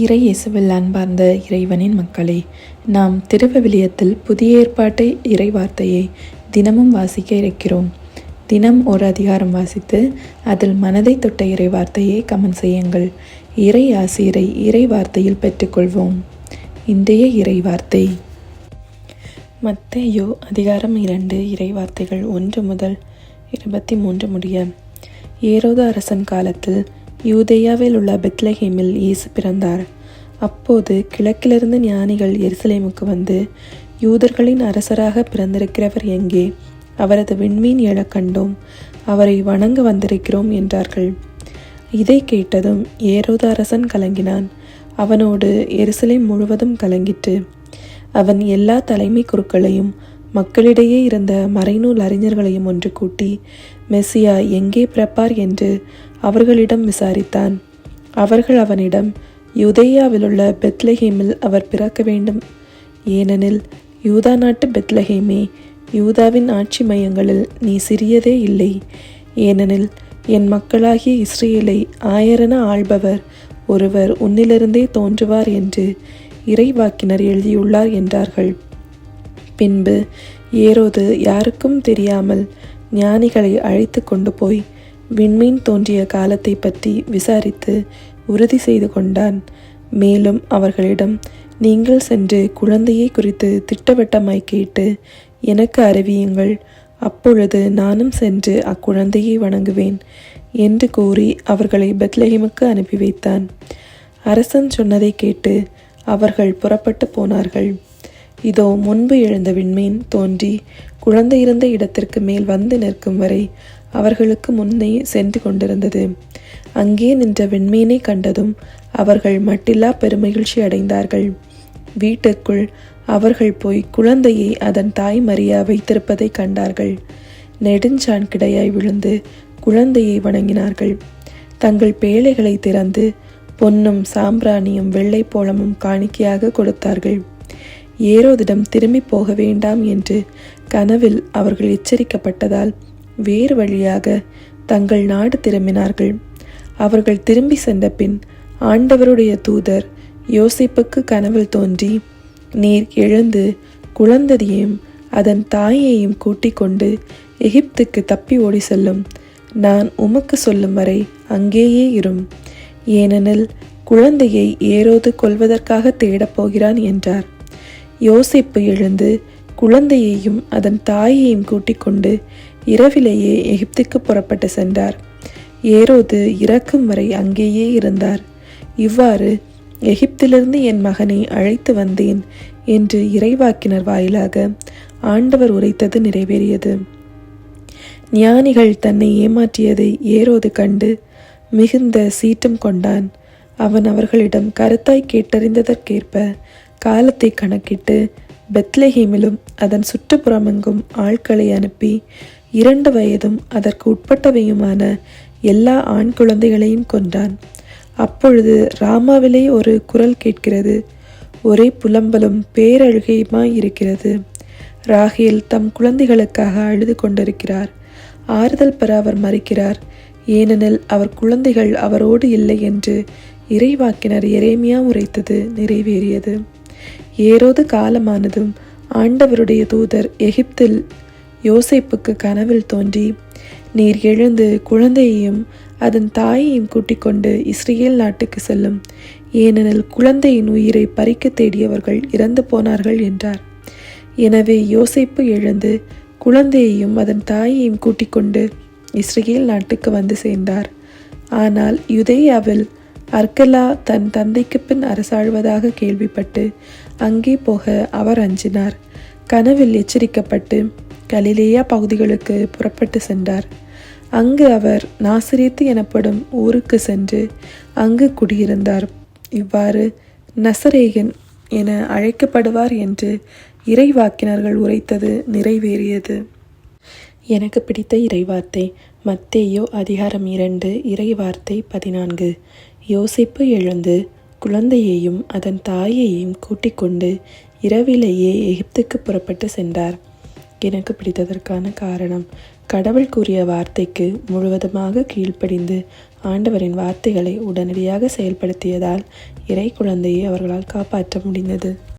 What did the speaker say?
இறை இயேசுவில் அன்பார்ந்த இறைவனின் மக்களே நாம் திருவவிலியத்தில் புதிய ஏற்பாட்டை இறை வார்த்தையை தினமும் வாசிக்க இருக்கிறோம். தினம் ஒரு அதிகாரம் வாசித்து அதில் மனதை தொட்ட இறை வார்த்தையை கமெண்ட் செய்யுங்கள். இறை ஆசிரியரை இறை வார்த்தையில் பெற்றுக்கொள்வோம். இன்றைய இறை வார்த்தை மத்தேயோ அதிகாரம் இரண்டு இறை வார்த்தைகள் ஒன்று முதல் இருபத்தி மூன்று முடிய. ஏரோத அரசன் காலத்தில் யூதேயாவில் உள்ள பெத்லஹேமில் இயேசு பிறந்தார். அப்போது கிழக்கிலிருந்து ஞானிகள் எருசலேமுக்கு வந்து யூதர்களின் அரசராக பிறந்திருக்கிறவர் எங்கே? அவரது விண்மீன் எழக் கண்டோம். அவரை வணங்க வந்திருக்கிறோம் என்றார்கள். இதை கேட்டதும் ஏரோத அரசன் கலங்கினான். அவனோடு எருசலேம் முழுவதும் கலங்கிற்று. அவன் எல்லா தலைமை குருக்களையும் மக்களிடையே இருந்த மறைநூல் அறிஞர்களையும் ஒன்று கூட்டி மெஸ்ஸியா எங்கே பிறப்பார்? என்று அவர்களிடம் விசாரித்தான். அவர்கள் அவனிடம் யுதேயாவிலுள்ள பெத்லஹேமில் அவர் பிறக்க வேண்டும். ஏனெனில் யூதா நாட்டு பெத்லஹேமே யூதாவின் ஆட்சி மையங்களில் நீ சிறியதே இல்லை. ஏனெனில் என் மக்களாகிய இஸ்ரேலை ஆயரென ஆள்பவர் ஒருவர் உன்னிலிருந்தே தோன்றுவார் என்று இறைவாக்கினர் எழுதியுள்ளார் என்றார்கள். பின்பு ஏரோது யாருக்கும் தெரியாமல் ஞானிகளை அழைத்து கொண்டு போய் விண்மீன் தோன்றிய காலத்தை பற்றி விசாரித்து உறுதி செய்து கொண்டான். மேலும் அவர்களிடம் நீங்கள் சென்று குழந்தையை குறித்து திட்டவட்டமாய் கேட்டு எனக்கு அறிவியுங்கள். அப்பொழுது நானும் சென்று அக்குழந்தையை வணங்குவேன் என்று கூறி அவர்களை பெத்லஹேமுக்கு அனுப்பி வைத்தான். அரசன் சொன்னதை கேட்டு அவர்கள் புறப்பட்டு போனார்கள். இதோ முன்பு எழுந்த விண்மீன் தோன்றி குழந்தை இருந்த இடத்திற்கு மேல் வந்து நிற்கும் வரை அவர்களுக்கு முன்னே சென்று கொண்டிருந்தது. அங்கே நின்ற விண்மீனை கண்டதும் அவர்கள் மட்டில்லா பெருமகிழ்ச்சி அடைந்தார்கள். வீட்டுக்குள் அவர்கள் போய் குழந்தையை அதன் தாய் மரியா வைத்திருப்பதை கண்டார்கள். நெடுஞ்சான் கிடையாய் விழுந்து குழந்தையை வணங்கினார்கள். தங்கள் பேழைகளை திறந்து பொன்னும் சாம்பிராணியும் வெள்ளை போலமும் காணிக்கையாக கொடுத்தார்கள். ஏரோதிடம் திரும்பி போக வேண்டாம் என்று கனவில் அவர்கள் எச்சரிக்கப்பட்டதால் வேறு வழியாக தங்கள் நாடு திரும்பினார்கள். அவர்கள் திரும்பி சென்ற பின் ஆண்டவருடைய தூதர் யோசிப்புக்கு கனவில் தோன்றி நீர் எழுந்து குழந்தையையும் அதன் தாயையும் கூட்டிக் கொண்டு எகிப்துக்கு தப்பி ஓடி செல்லும். நான் உமக்கு சொல்லும் வரை அங்கேயே இரும். ஏனெனில் குழந்தையை ஏரோது கொள்வதற்காக தேடப் போகிறான் என்றார். யோசிப்பு எழுந்து குழந்தையையும் அதன் தாயையும் கூட்டிக் கொண்டு இரவிலேயே எகிப்துக்கு புறப்பட்டு சென்றார். ஏரோது இறக்கும் வரை அங்கேயே இருந்தார். இவ்வாறு எகிப்திலிருந்து என் மகனை அழைத்து வந்தேன் என்று இறைவாக்கினர் வாயிலாக ஆண்டவர் உரைத்தது நிறைவேறியது. ஞானிகள் தன்னை ஏமாற்றியதை ஏரோது கண்டு மிகுந்த சீற்றம் கொண்டான். அவன் அவர்களிடம் கருத்தாய் கேட்டறிந்ததற்கேற்ப காலத்தை கணக்கிட்டு பெத்லஹேமிலும் அதன் சுற்றுப்புறமெங்கும் ஆட்களை அனுப்பி இரண்டு வயதும் அதற்கு உட்பட்டவையுமான எல்லா ஆண் குழந்தைகளையும் கொன்றான். அப்பொழுது ராமாவிலே ஒரு குரல் கேட்கிறது. ஒரே புலம்பலும் பேரழுகையுமாய் இருக்கிறது ராகேல் தம் குழந்தைகளுக்காக அழுது கொண்டிருக்கிறார். ஆறுதல் பெற அவர் மறுக்கிறார். ஏனெனில் அவர் குழந்தைகள் அவரோடு இல்லை என்று இறைவாக்கினர் எரேமியா உரைத்தது நிறைவேறியது. ஏரோது காலமானதும் ஆண்டவருடைய தூதர் எகிப்தில் யோசைப்புக்கு கனவில் தோன்றி நீர் எழுந்து குழந்தையையும் அதன் தாயையும் கூட்டிக் கொண்டு இஸ்ரேல் நாட்டுக்கு செல்லும். ஏனெனில் குழந்தையின் உயிரை பறிக்க தேடியவர்கள் இறந்து போனார்கள் என்றார். எனவே யோசைப்பு எழுந்து குழந்தையையும் அதன் தாயையும் கூட்டிக் கொண்டு இஸ்ரேல் நாட்டுக்கு வந்து சேர்ந்தார். ஆனால் யுதேயாவில் அர்கலா தன் தந்தைக்கு பின் அரசாழ்வதாக கேள்விப்பட்டு அங்கே போக அவர் அஞ்சினார். கனவில் எச்சரிக்கப்பட்டு கலிலேயா பகுதிகளுக்கு புறப்பட்டு சென்றார். அங்கு அவர் நாசிரியத்து எனப்படும் ஊருக்கு சென்று அங்கு குடியிருந்தார். இவ்வாறு நசரேகன் என அழைக்கப்படுவார் என்று இறைவாக்கினர்கள் உரைத்தது நிறைவேறியது. எனக்கு பிடித்த இறைவார்த்தை மத்தேயோ அதிகாரம் இரண்டு இறைவார்த்தை பதினான்கு. யோசிப்பு எழுந்து குழந்தையையும் அதன் தாயையும் கூட்டிக் கொண்டு இரவிலேயே எகிப்துக்கு புறப்பட்டு சென்றார். எனக்கு பிடித்ததற்கான காரணம் கடவுள் கூறிய வார்த்தைக்கு முழுவதுமாக கீழ்ப்படிந்து ஆண்டவரின் வார்த்தைகளை உடனடியாக செயல்படுத்தியதால் இறை குழந்தையை அவர்களால் காப்பாற்ற முடிந்தது.